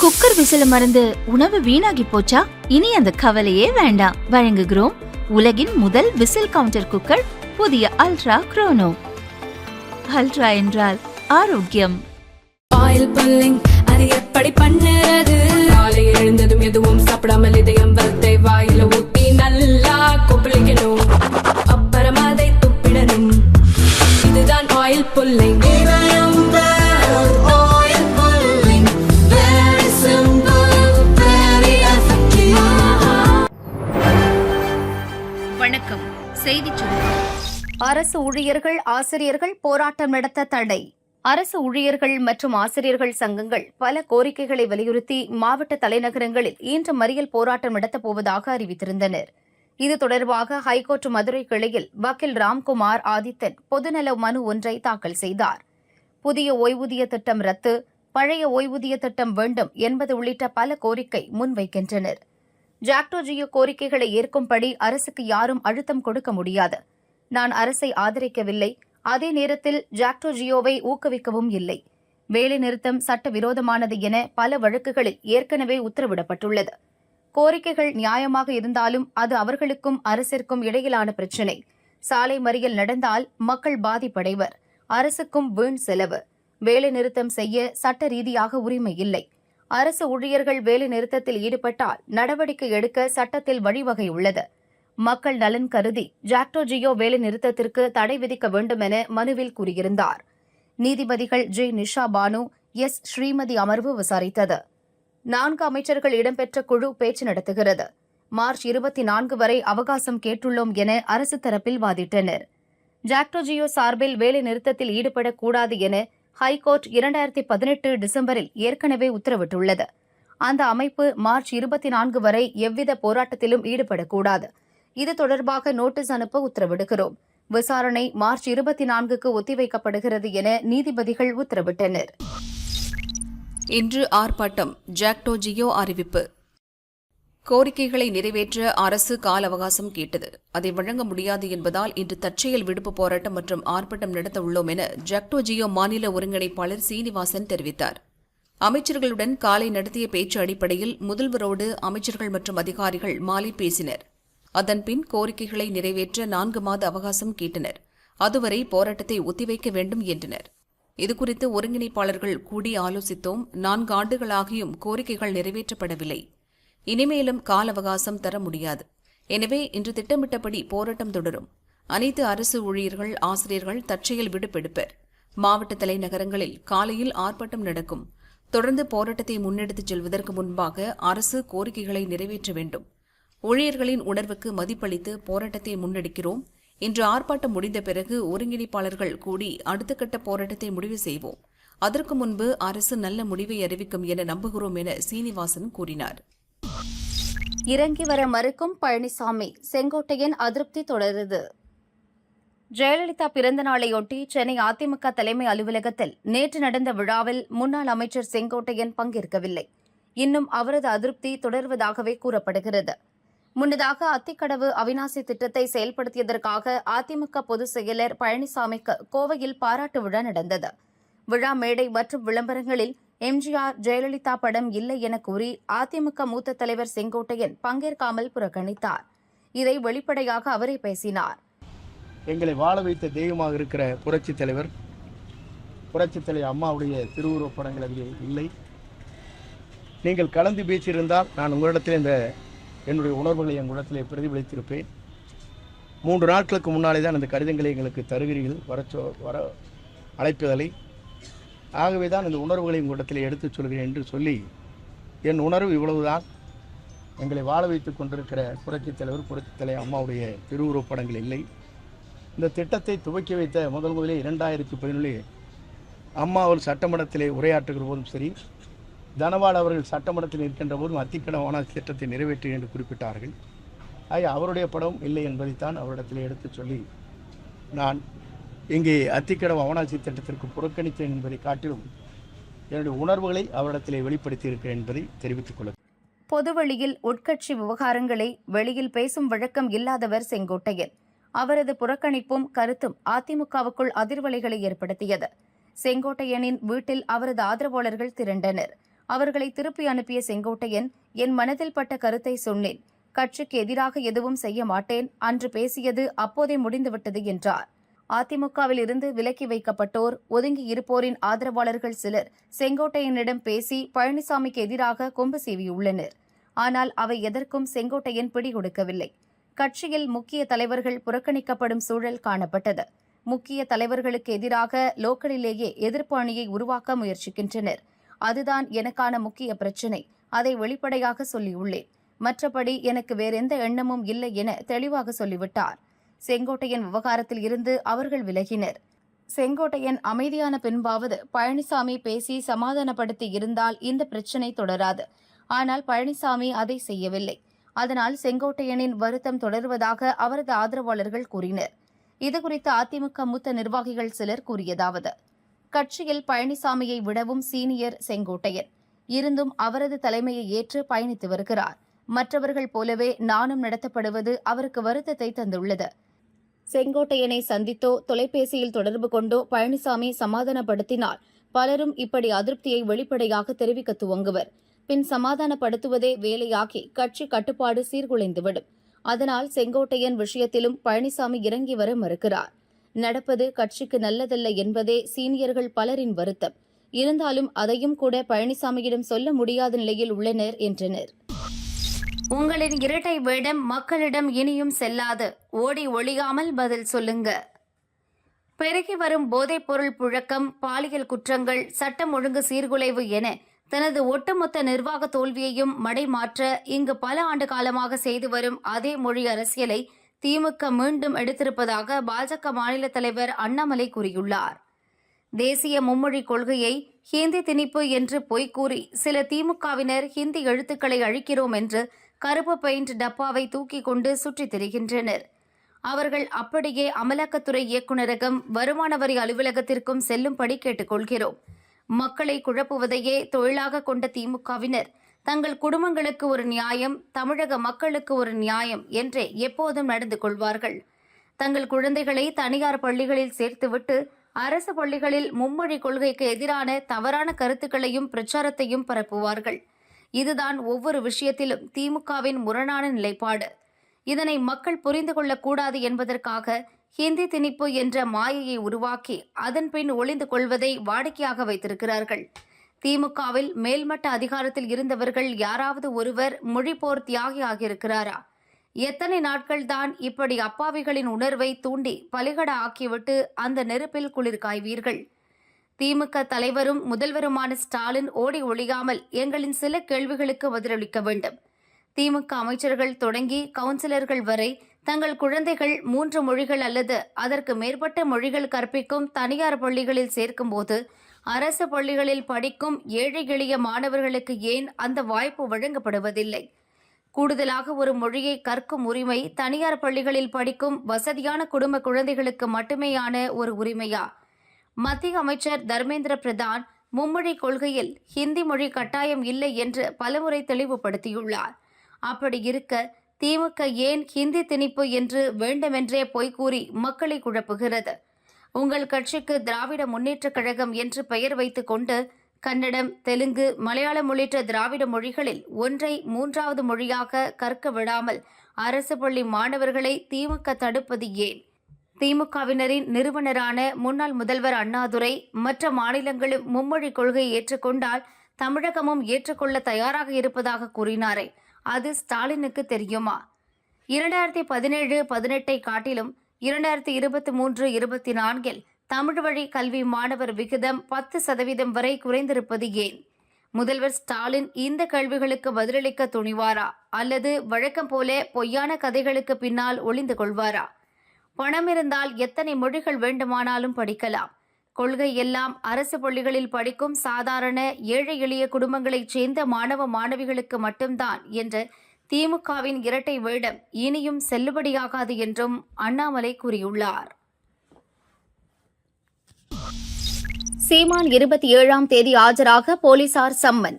Cooker விசில மறந்து உணவு வீணாகி போச்சா? இனி அந்த கவலையே வேண்டாம். வழங்குகிறோம் உலகின் முதல் விசில் கவுண்டர் குக்கர் புதிய அல்ட்ரா குரோனோ அல்ட்ரா என்றால் ஆரோக்கியம். ஆயில் புல்லிங் அது எப்படி பண்ணுறது? காலை எழுந்ததும் எதுவும் சாப்பிடாமல் இதயம் வளர்த்தை வாயில ஊத்தி நல்லா கொப்பளிக்கணும். அப்புறம் அதை துப்பிடணும். இதுதான் ஆயில் புல்லிங் அரசு ஊழியர்கள் ஆசிரியர்கள் போராட்டம் நடத்த தடை. அரசு ஊழியர்கள் மற்றும் ஆசிரியர்கள் சங்கங்கள் பல கோரிக்கைகளை வலியுறுத்தி மாவட்ட தலைநகரங்களில் இன்று மறியல் போராட்டம் நடத்தப் போவதாக அறிவித்திருந்தனர். இது தொடர்பாக ஹைகோர்ட் மதுரை கிளையில் வக்கீல் ராம்குமார் ஆதித்தன் பொதுநல மனு ஒன்றை தாக்கல் செய்தார். புதிய ஓய்வூதிய திட்டம் ரத்து பழைய ஓய்வூதிய திட்டம் வேண்டும் என்பது உள்ளிட்ட பல கோரிக்கை முன்வைக்கின்றனர். ஜாக்டோஜியோ கோரிக்கைகளை ஏற்கும்படி அரசுக்கு யாரும் அழுத்தம் கொடுக்க முடியாது. நான் அரசை ஆதரிக்கவில்லை. அதே நேரத்தில் ஜாக்டோ ஜியோவை ஊக்குவிக்கவும் இல்லை. வேலைநிறுத்தம் சட்டவிரோதமானது என பல வழக்குகளில் ஏற்கனவே உத்தரவிடப்பட்டுள்ளது. கோரிக்கைகள் நியாயமாக இருந்தாலும் அது அவர்களுக்கும் அரசிற்கும் இடையிலான பிரச்சினை. சாலை மறியல் நடந்தால் மக்கள் பாதிப்படைவர். அரசுக்கும் வீண் செலவு. வேலைநிறுத்தம் செய்ய சட்ட ரீதியாக உரிமை இல்லை. அரசு ஊழியர்கள் வேலை நிறுத்தத்தில் ஈடுபட்டால் நடவடிக்கை எடுக்க சட்டத்தில் வழிவகை உள்ளது. மக்கள் நலன் கருதி ஜாக்டோ ஜியோ வேலை நிறுத்தத்திற்கு தடை விதிக்க வேண்டும் என மனுவில் கூறியிருந்தார். நீதிபதிகள் ஜே நிஷா பானு எஸ் ஸ்ரீமதி அமர்வு விசாரித்தது. நான்கு அமைச்சர்கள் இடம்பெற்ற குழு பேச்சு நடத்துகிறது. மார்ச் இருபத்தி நான்கு வரை அவகாசம் கேட்டுள்ளோம் என அரசு தரப்பில் வாதிட்டனர். ஜாக்டோ ஜியோ சார்பில் வேலை நிறுத்தத்தில் ஈடுபடக்கூடாது என ஹைகோர்ட் இரண்டாயிரத்தி பதினெட்டு டிசம்பரில் ஏற்கனவே உத்தரவிட்டுள்ளது. அந்த அமைப்பு மார்ச் இருபத்தி நான்கு வரை எவ்வித போராட்டத்திலும் ஈடுபடக்கூடாது. இது தொடர்பாக நோட்டீஸ் அனுப்ப உத்தரவிடுகிறோம். விசாரணை மார்ச் இருபத்தி நான்குக்கு ஒத்திவைக்கப்படுகிறது என நீதிபதிகள் உத்தரவிட்டனர். இன்று ஆர்ப்பாட்டம். ஜாக்டோ ஜியோ அறிவிப்பு. கோரிக்கைகளை நிறைவேற்ற அரசு கால அவகாசம் கேட்டது. அதை வழங்க முடியாது என்பதால் இன்று தற்செயல் விடுப்பு போராட்டம் மற்றும் ஆர்ப்பாட்டம் நடத்த உள்ளோம் என ஜாக்டோ ஜியோ மாநில ஒருங்கிணைப்பாளர் சீனிவாசன் தெரிவித்தார். அமைச்சர்களுடன் காலை நடத்திய பேச்சு அடிப்படையில் முதல்வரோடு அமைச்சர்கள் மற்றும் அதிகாரிகள் மாலை பேசினர். அதன்பின் கோரிக்கைகளை நிறைவேற்ற நான்கு மாத அவகாசம் கேட்டனர். அதுவரை போராட்டத்தை ஒத்திவைக்க வேண்டும் என்றனர். இதுகுறித்து ஒருங்கிணைப்பாளர்கள் கூடி ஆலோசித்தோம். நான்கு ஆண்டுகளாகியும் கோரிக்கைகள் நிறைவேற்றப்படவில்லை. இனிமேலும் கால அவகாசம் தர முடியாது. எனவே இன்று திட்டமிட்டபடி போராட்டம் தொடரும். அனைத்து அரசு ஊழியர்கள் ஆசிரியர்கள் தற்செயல் விடுப்பெடுப்பர். மாவட்ட தலைநகரங்களில் காலையில் ஆர்ப்பாட்டம் நடக்கும். தொடர்ந்து போராட்டத்தை முன்னெடுத்துச் செல்வதற்கு முன்பாக அரசு கோரிக்கைகளை நிறைவேற்ற வேண்டும். ஊழியர்களின் உணர்வுக்கு மதிப்பளித்து போராட்டத்தை முன்னெடுக்கிறோம். இன்று ஆர்ப்பாட்டம் முடிந்த பிறகு ஒருங்கிணைப்பாளர்கள் கூடி அடுத்த கட்ட போராட்டத்தை முடிவு செய்வோம். அதற்கு முன்பு அரசு நல்ல முடிவை அறிவிக்கும் என நம்புகிறோம் என சீனிவாசன் கூறினார். இறங்கி வர மறுக்கும் பழனிசாமி செங்கோட்டையன் அதிருப்தி தொடருது. ஜெயலலிதா பிறந்த நாளையொட்டி சென்னை அதிமுக தலைமை அலுவலகத்தில் நேற்று நடந்த விழாவில் முன்னாள் அமைச்சர் செங்கோட்டையன் பங்கேற்கவில்லை. இன்னும் அவரது அதிருப்தி தொடர்வதாகவே கூறப்படுகிறது. முன்னதாக அத்திக்கடவு அவினாசி திட்டத்தை செயல்படுத்தியதற்காக அதிமுக பொதுச் செயலர் பழனிசாமிக்கு கோவையில் பாராட்டு விழா நடந்தது. விழா மேடை மற்றும் விளம்பரங்களில் எம்ஜிஆர் ஜெயலலிதா படம் இல்லை என கூறி அதிமுக மூத்த தலைவர் செங்கோட்டையன் பங்கேற்காமல் புறக்கணித்தார். இதை வெளிப்படையாக அவரே பேசினார். எங்களை வாழ வைத்த தெய்வமாக இருக்கிற புரட்சி தலைவர் புரட்சி தலைவர் அம்மாவுடைய திருவுருவப் படங்கள் அங்கே இல்லை. நீங்கள் கலந்து பேசியிருந்தால் நான் உங்களிடத்தில் இந்த என்னுடைய உணர்வுகளை உங்களிடத்திலே பிரதிபலித்திருப்பேன். மூன்று நாட்களுக்கு முன்னாலே தான் அந்த கடிதங்களை எங்களுக்கு தருகிறீர்கள். வர சொ வர அழைப்பதலை ஆகவே தான் இந்த உணர்வுகளை உங்களிடத்தில் எடுத்துச் சொல்கிறேன் என்று சொல்லி என் உணர்வு இவ்வளவுதான். எங்களை வாழ வைத்துக் கொண்டிருக்கிற புரட்சித் தலைவர் புரட்சித் தலைவர் அம்மாவுடைய திருவுருப்படங்கள் இல்லை. இந்த திட்டத்தை துவக்கி வைத்த முதல் முதலே இரண்டாயிரத்தி பதினொன்றில் அம்மா அவர் சட்டமன்றத்திலே உரையாற்றுகிற போதும் சரி தனபால் அவர்கள் சட்டமன்றத்தில் இருக்கின்ற போது அத்திக்கட ஓனாசி திட்டத்தை நிறைவேற்றி என்று குறிப்பிட்டார்கள். ஆக அவருடைய படம் இல்லை என்பதைத்தான் அவரிடத்தில் எடுத்துச் சொல்லி நான் இங்கே அத்திக்கடம் அவனாசி திட்டத்திற்கு புறக்கணித்தேன் என்பதை காட்டிலும் என்னுடைய உணர்வுகளை அவரிடத்திலே வெளிப்படுத்தி இருக்கிறேன் என்பதை தெரிவித்துக் கொள்ள பொதுவெளியில் உட்கட்சி விவகாரங்களை வெளியில் பேசும் வழக்கம் இல்லாதவர் செங்கோட்டையன். அவரது புறக்கணிப்பும் கருத்தும் அதிமுகவுக்குள் அதிர்வலைகளை ஏற்படுத்தியது. செங்கோட்டையனின் வீட்டில் அவரது ஆதரவாளர்கள் திரண்டனர். அவர்களை திருப்பி அனுப்பிய செங்கோட்டையன் என் மனதில் பட்ட கருத்தை சொன்னேன். கட்சிக்கு எதிராக எதுவும் செய்ய மாட்டேன். அன்று பேசியது அப்போதே முடிந்துவிட்டது என்றார். அதிமுகவில் இருந்து விலக்கி வைக்கப்பட்டோர் ஒதுங்கி இருப்போரின் ஆதரவாளர்கள் சிலர் செங்கோட்டையனிடம் பேசி பழனிசாமிக்கு எதிராக கொம்பு சீவியுள்ளனர். ஆனால் அவை எதற்கும் செங்கோட்டையன் பிடி கொடுக்கவில்லை. கட்சியில் முக்கிய தலைவர்கள் புறக்கணிக்கப்படும் சூழல் காணப்பட்டது. முக்கிய தலைவர்களுக்கு எதிராக லோக்கலிலேயே எதிர்ப்பு அணியை உருவாக்க முயற்சிக்கின்றனர். அதுதான் எனக்கான முக்கிய பிரச்சினை. அதை வெளிப்படையாக சொல்லியுள்ளேன். மற்றபடி எனக்கு வேறெந்த எண்ணமும் இல்லை என தெளிவாக சொல்லிவிட்டார். செங்கோட்டையன் விவகாரத்தில் இருந்து அவர்கள் விலகினர். செங்கோட்டையன் அமைதியான பின்பாவது பழனிசாமி பேசி சமாதானப்படுத்தி இருந்தால் இந்த பிரச்சினை தொடராது. ஆனால் பழனிசாமி அதை செய்யவில்லை. அதனால் செங்கோட்டையனின் வருத்தம் தொடர்வதாக அவரது ஆதரவாளர்கள் கூறினர். இதுகுறித்து அதிமுக மூத்த நிர்வாகிகள் சிலர் கூறியதாவது கட்சியில் பழனிசாமியை விடவும் சீனியர் செங்கோட்டையன். இருந்தும் அவரது தலைமையை ஏற்று பயணித்து வருகிறார். மற்றவர்கள் போலவே நானும் நடத்தப்படுவது அவருக்கு வருத்தத்தை தந்துள்ளது. செங்கோட்டையனை சந்தித்தோ தொலைபேசியில் தொடர்பு கொண்டோ பழனிசாமி சமாதானப்படுத்தினால் பலரும் இப்படி அதிருப்தியை வெளிப்படையாக தெரிவிக்க துவங்குவர். பின் சமாதானப்படுத்துவதே வேலையாகி கட்சி கட்டுப்பாடு சீர்குலைந்துவிடும். அதனால் செங்கோட்டையன் விஷயத்திலும் பழனிசாமி இறங்கி வர மறுக்கிறார். நடப்பது கட்சிக்கு நல்லதல்ல என்பதே சீனியர்கள் பலரின் வருத்தம். இருந்தாலும் அதையும் கூட பழனிசாமியிடம் சொல்ல முடியாத நிலையில் உள்ளனர் என்றனர். உங்களின் இரட்டை வேடம் மக்களிடம் இனியும் செல்லாது. ஓடி ஒழியாமல் பதில் சொல்லுங்க. பெருகி வரும் போதைப்பொருள் புழக்கம் பாலியல் குற்றங்கள் சட்டம் ஒழுங்கு சீர்குலைவு என தனது ஒட்டுமொத்த நிர்வாக தோல்வியையும் மடைமாற்ற இங்கு பல ஆண்டு காலமாக செய்து வரும் அதே மொழி அரசியலை திமுக மீண்டும் எடுத்திருப்பதாக பாஜக மாநில தலைவர் அண்ணாமலை கூறியுள்ளார். தேசிய மும்மொழி கொள்கையை ஹிந்தி திணிப்பு என்று பொய்கூறி சில திமுகவினர் ஹிந்தி எழுத்துக்களை அழிக்கிறோம் என்று கருப்பு பெயிண்ட் டப்பாவை தூக்கி கொண்டு சுற்றித் திரிகின்றனர். அவர்கள் அப்படியே அமலாக்கத்துறை இயக்குநரகம் வருமான வரி அலுவலகத்திற்கும் செல்லும்படி கேட்டுக்கொள்கிறோம். மக்களை குழப்புவதையே தொழிலாக கொண்ட திமுகவினர் தங்கள் குடும்பங்களுக்கு ஒரு நியாயம் தமிழக மக்களுக்கு ஒரு நியாயம் என்றே எப்போதும் நடந்து கொள்வார்கள். தங்கள் குழந்தைகளை தனியார் பள்ளிகளில் சேர்த்துவிட்டு அரசு பள்ளிகளில் மும்மொழி கொள்கைக்கு எதிரான தவறான கருத்துக்களையும் பிரச்சாரத்தையும் பரப்புவார்கள். இதுதான் ஒவ்வொரு விஷயத்திலும் திமுகவின் முரணான நிலைப்பாடு. இதனை மக்கள் புரிந்து கொள்ளக்கூடாது என்பதற்காக ஹிந்தி திணிப்பு என்ற மாயையை உருவாக்கி அதன் பின் ஒளிந்து கொள்வதை வாடிக்கையாக வைத்திருக்கிறார்கள். திமுகவில் மேல்மட்ட அதிகாரத்தில் இருந்தவர்கள் யாராவது ஒருவர் மொழிப்போர் தியாகி ஆகியிருக்கிறாரா? எத்தனை நாட்கள்தான் இப்படி அப்பாவிகளின் உணர்வை தூண்டி பலிகட ஆக்கிவிட்டு அந்த நெருப்பில் குளிர் காய்வீர்கள் திமுக தலைவரும் முதல்வருமான ஸ்டாலின் ஓடி ஒழியாமல் எங்களின் சில கேள்விகளுக்கு பதிலளிக்க வேண்டும். திமுக அமைச்சர்கள் தொடங்கி கவுன்சிலர்கள் வரை தங்கள் குழந்தைகள் மூன்று மொழிகள் அல்லது அதற்கு மேற்பட்ட மொழிகள் கற்பிக்கும் தனியார் பள்ளிகளில் சேர்க்கும்போது அரசு பள்ளிகளில் படிக்கும் ஏழை எளிய மாணவர்களுக்கு ஏன் அந்த வாய்ப்பு வழங்கப்படுவதில்லை? கூடுதலாக ஒரு மொழியை கற்கும் உரிமை தனியார் பள்ளிகளில் படிக்கும் வசதியான குடும்ப குழந்தைகளுக்கு மட்டுமேயான ஒரு உரிமையா? மத்திய அமைச்சர் தர்மேந்திர பிரதான் மும்மொழி கொள்கையில் ஹிந்தி மொழி கட்டாயம் இல்லை என்று பலமுறை தெளிவுபடுத்தியுள்ளார். அப்படி இருக்க திமுக ஏன் ஹிந்தி திணிப்பு என்று வேண்டுமென்றே பொய்கூறி மக்களை குழப்புகிறது? உங்கள் கட்சிக்கு திராவிட முன்னேற்றக் கழகம் என்று பெயர் வைத்துக் கொண்டு கன்னடம் தெலுங்கு மலையாளம் உள்ளிட்ட திராவிட மொழிகளில் ஒன்றை மூன்றாவது மொழியாக கற்க விடாமல் அரசு பள்ளி மாணவர்களை திமுக தடுப்பது ஏன்? திமுகவினரின் நிறுவனரான முன்னாள் முதல்வர் அண்ணாதுரை மற்ற மாநிலங்களும் மும்மொழி கொள்கையை ஏற்றுக்கொண்டால் தமிழகமும் ஏற்றுக்கொள்ள தயாராக இருப்பதாக கூறினாரே. அது ஸ்டாலினுக்கு தெரியுமா? இரண்டாயிரத்தி பதினேழு பதினெட்டை காட்டிலும் இரண்டாயிரத்தி இருபத்தி மூன்று இருபத்தி நான்கில் தமிழ் வழி கல்வி மாணவர் விகிதம் பத்து சதவீதம் வரை குறைந்திருப்பது ஏன்? முதல்வர் ஸ்டாலின் இந்த கேள்விகளுக்கு பதிலளிக்க துணிவாரா? அல்லது வழக்கம் போல பொய்யான கதைகளுக்கு பின்னால் ஒளிந்து கொள்வாரா? பணம் இருந்தால் எத்தனை மொழிகள் வேண்டுமானாலும் படிக்கலாம். கொள்கை எல்லாம் அரசு பள்ளிகளில் படிக்கும் சாதாரண ஏழை எளிய குடும்பங்களைச் சேர்ந்த மாணவ மாணவிகளுக்கு மட்டும்தான் என்ற திமுகவின் இரட்டை வேடம் இனியும் செல்லுபடியாகாது என்றும் அண்ணாமலை கூறியுள்ளார். சீமான் இருபத்தி ஏழாம் தேதி ஆஜராக போலீசார் சம்மன்.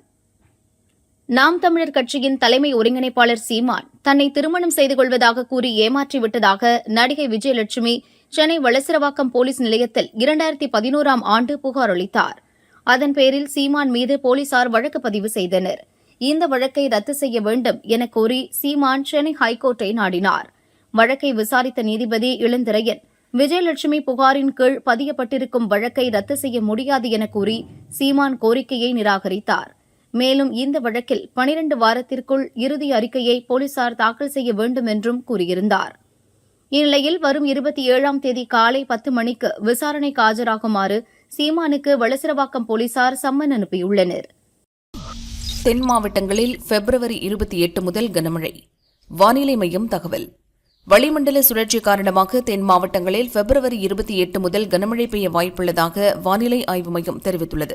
நாம் தமிழர் கட்சியின் தலைமை ஒருங்கிணைப்பாளர் சீமான் தன்னை திருமணம் செய்து கொள்வதாக கூறி ஏமாற்றிவிட்டதாக நடிகை விஜயலட்சுமி சென்னை வளசரவாக்கம் போலீஸ் நிலையத்தில் இரண்டாயிரத்தி பதினோராம் ஆண்டு புகார் அளித்தார். அதன் பேரில் சீமான் மீது போலீசார் வழக்கு பதிவு செய்தனர். இந்த வழக்கை ரத்து செய்ய வேண்டும் என கோரி சீமான் சென்னை ஹைகோர்ட்டை நாடினார். வழக்கை விசாரித்த நீதிபதி இளந்திரையன் விஜயலட்சுமி புகாரின் கீழ் பதியப்பட்டிருக்கும் வழக்கை ரத்து செய்ய முடியாது என கூறி சீமான் கோரிக்கையை நிராகரித்தார். மேலும் இந்த வழக்கில் பனிரண்டு வாரத்திற்குள் இறுதி அறிக்கையை போலீசார் தாக்கல் செய்ய வேண்டும் என்றும் கூறியிருந்தார். இந்நிலையில் வரும் இருபத்தி ஏழாம் தேதி காலை பத்து மணிக்கு விசாரணைக்கு ஆஜராகுமாறு சீமானுக்கு வளசரவாக்கம் போலீசார் சம்மன் அனுப்பியுள்ளனர். தென் மாவட்டங்களில் பிப்ரவரி இருபத்தி எட்டு முதல் கனமழை. வானிலை மையம் தகவல். வளிமண்டல சுழற்சி காரணமாக தென் மாவட்டங்களில் பிப்ரவரி இருபத்தி எட்டு முதல் கனமழை பெய்ய வாய்ப்புள்ளதாக வானிலை ஆய்வு மையம் தெரிவித்துள்ளது.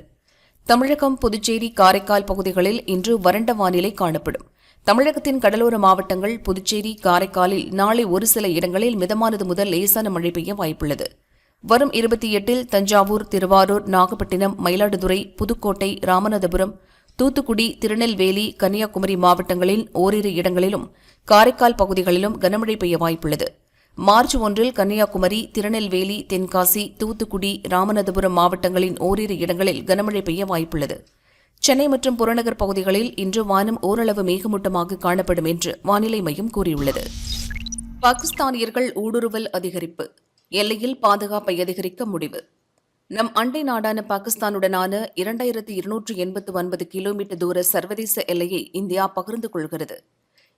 தமிழகம் புதுச்சேரி காரைக்கால் பகுதிகளில் இன்று வறண்ட வானிலை காணப்படும். தமிழகத்தின் கடலோர மாவட்டங்கள் புதுச்சேரி காரைக்காலில் நாளை ஒரு சில இடங்களில் மிதமானது முதல் லேசான மழை பெய்ய வாய்ப்புள்ளது. வரும் இருபத்தி எட்டில் தஞ்சாவூர் திருவாரூர் நாகப்பட்டினம் மயிலாடுதுறை புதுக்கோட்டை ராமநாதபுரம் தூத்துக்குடி திருநெல்வேலி கன்னியாகுமரி மாவட்டங்களின் ஓரிரு இடங்களிலும் காரைக்கால் பகுதிகளிலும் கனமழை பெய்ய வாய்ப்புள்ளது. மார்ச் ஒன்றில் கன்னியாகுமரி திருநெல்வேலி தென்காசி தூத்துக்குடி ராமநாதபுரம் மாவட்டங்களின் ஓரிரு இடங்களில் கனமழை பெய்ய வாய்ப்புள்ளது. சென்னை மற்றும் புறநகர் பகுதிகளில் இன்று வானம் ஓரளவு மேகமூட்டமாக காணப்படும் என்று வானிலை மையம் கூறியுள்ளது. பாகிஸ்தானியர்கள் ஊடுருவல் அதிகரிப்பு. எல்லையில் பாதுகாப்பை அதிகரிக்க முடிவு. நம் அண்டை நாடான பாகிஸ்தானுடனான இரண்டாயிரத்து இருநூற்று எண்பத்து ஒன்பது கிலோமீட்டர் தூர சர்வதேச எல்லையை இந்தியா பகிர்ந்து கொள்கிறது.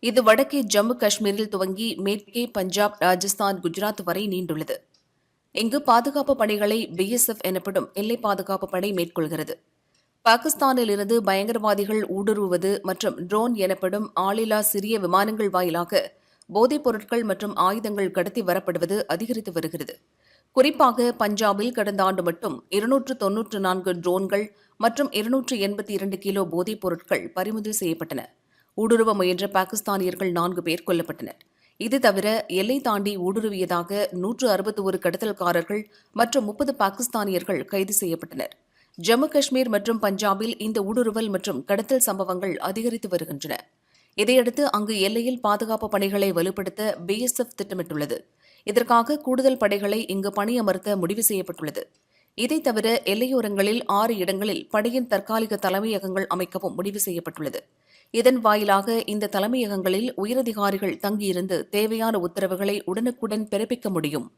இது வடக்கே ஜம்மு காஷ்மீரில் துவங்கி மேற்கே பஞ்சாப் ராஜஸ்தான் குஜராத் வரை நீண்டுள்ளது. இங்கு பாதுகாப்பு பணிகளை பிஎஸ்எஃப் எனப்படும் எல்லை பாதுகாப்பு படை மேற்கொள்கிறது. பாகிஸ்தானிலிருந்து பயங்கரவாதிகள் ஊடுருவது மற்றும் ட்ரோன் எனப்படும் ஆளில்லா சிறிய விமானங்கள் வாயிலாக போதைப் பொருட்கள் மற்றும் ஆயுதங்கள் கடத்தி வரப்படுவது அதிகரித்து வருகிறது. குறிப்பாக பஞ்சாபில் கடந்த ஆண்டு மட்டும் இருநூற்று தொன்னூற்று நான்கு ட்ரோன்கள் மற்றும் இருநூற்று எண்பத்தி இரண்டு கிலோ போதைப் பொருட்கள் பறிமுதல் செய்யப்பட்டன. ஊடுருவ முயன்ற பாகிஸ்தானியர்கள் நான்கு பேர் கொல்லப்பட்டனர். இது தவிர எல்லை தாண்டி ஊடுருவியதாக நூற்று அறுபத்தி ஒரு கடத்தல்காரர்கள் மற்றும் முப்பது பாகிஸ்தானியர்கள் கைது செய்யப்பட்டனர். ஜம்மு காஷ்மீர் மற்றும் பஞ்சாபில் இந்த ஊடுருவல் மற்றும் கடத்தல் சம்பவங்கள் அதிகரித்து வருகின்றன. இதையடுத்து அங்கு எல்லையில் பாதுகாப்பு பணிகளை வலுப்படுத்த பிஎஸ்எஃப் திட்டமிட்டுள்ளது. இதற்காக கூடுதல் படைகளை இங்கு பணியமர்த்த முடிவு செய்யப்பட்டுள்ளது. இதைத் தவிர எல்லையோரங்களில் ஆறு இடங்களில் படையின் தற்காலிக தலைமையகங்கள் அமைக்கவும் முடிவு செய்யப்பட்டுள்ளது. இதன் வாயிலாக இந்த தலைமையகங்களில் உயரதிகாரிகள் தங்கியிருந்து தேவையான உத்தரவுகளை உடனுக்குடன் பிறப்பிக்க முடியும்.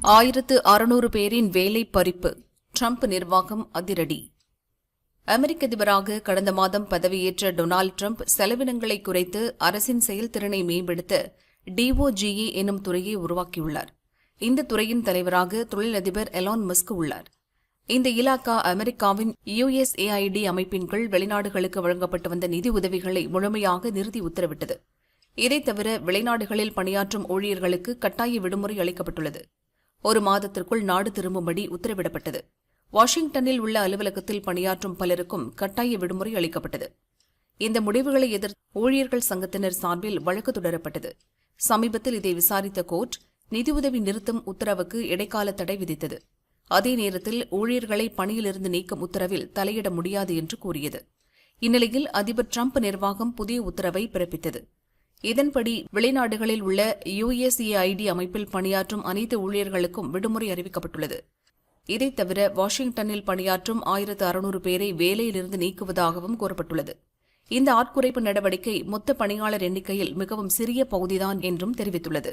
ஆயிரத்து அறுநூறு பேரின் வேலை பறிப்பு. ட்ரம்ப் நிர்வாகம் அதிரடி. அமெரிக்க அதிபராக கடந்த மாதம் பதவியேற்ற டொனால்டு ட்ரம்ப் செலவினங்களை குறைத்து அரசின் செயல்திறனை மேம்படுத்த டிஓஜிஇ எனும் துறையை உருவாக்கியுள்ளார். இந்த துறையின் தலைவராக தொழிலதிபர் எலான் மஸ்க் உள்ளார். இந்த இலாக்கா அமெரிக்காவின் யுஎஸ்ஏஐடி அமைப்பின் கீழ் வெளிநாடுகளுக்கு வழங்கப்பட்டு வந்த நிதி உதவிகளை முழுமையாக நிறுத்தி உத்தரவிட்டது. இதைத் தவிர வெளிநாடுகளில் பணியாற்றும் ஊழியர்களுக்கு கட்டாய விடுமுறை அளிக்கப்பட்டுள்ளது. ஒரு மாதத்திற்குள் நாடு திரும்பும்படி உத்தரவிடப்பட்டது. வாஷிங்டனில் உள்ள அலுவலகத்தில் பணியாற்றும் பலருக்கும் கட்டாய விடுமுறை அளிக்கப்பட்டது. இந்த முடிவுகளை எதிர்த்து ஊழியர்கள் சங்கத்தினர் சார்பில் வழக்கு தொடரப்பட்டது. சமீபத்தில் இதை விசாரித்த கோர்ட் நிதியுதவி நிறுத்தும் உத்தரவுக்கு இடைக்கால தடை விதித்தது. அதே நேரத்தில் ஊழியர்களை பணியிலிருந்து நீக்கும் உத்தரவில் தலையிட முடியாது என்று கூறியது. இந்நிலையில் அதிபர் டிரம்ப் நிர்வாகம் புதிய உத்தரவை பிறப்பித்தது. இதன்படி வெளிநாடுகளில் உள்ள யுஎஸ்ஏஐடி அமைப்பில் பணியாற்றும் அனைத்து ஊழியர்களுக்கும் விடுமுறை அறிவிக்கப்பட்டுள்ளது. இதைத் தவிர வாஷிங்டனில் பணியாற்றும் ஆயிரத்து அறுநூறு பேரை வேலையிலிருந்து நீக்குவதாகவும் கூறப்பட்டுள்ளது. இந்த ஆட்குறைப்பு நடவடிக்கை மொத்த பணியாளர் எண்ணிக்கையில் மிகவும் சிறிய பகுதிதான் என்றும் தெரிவித்துள்ளது.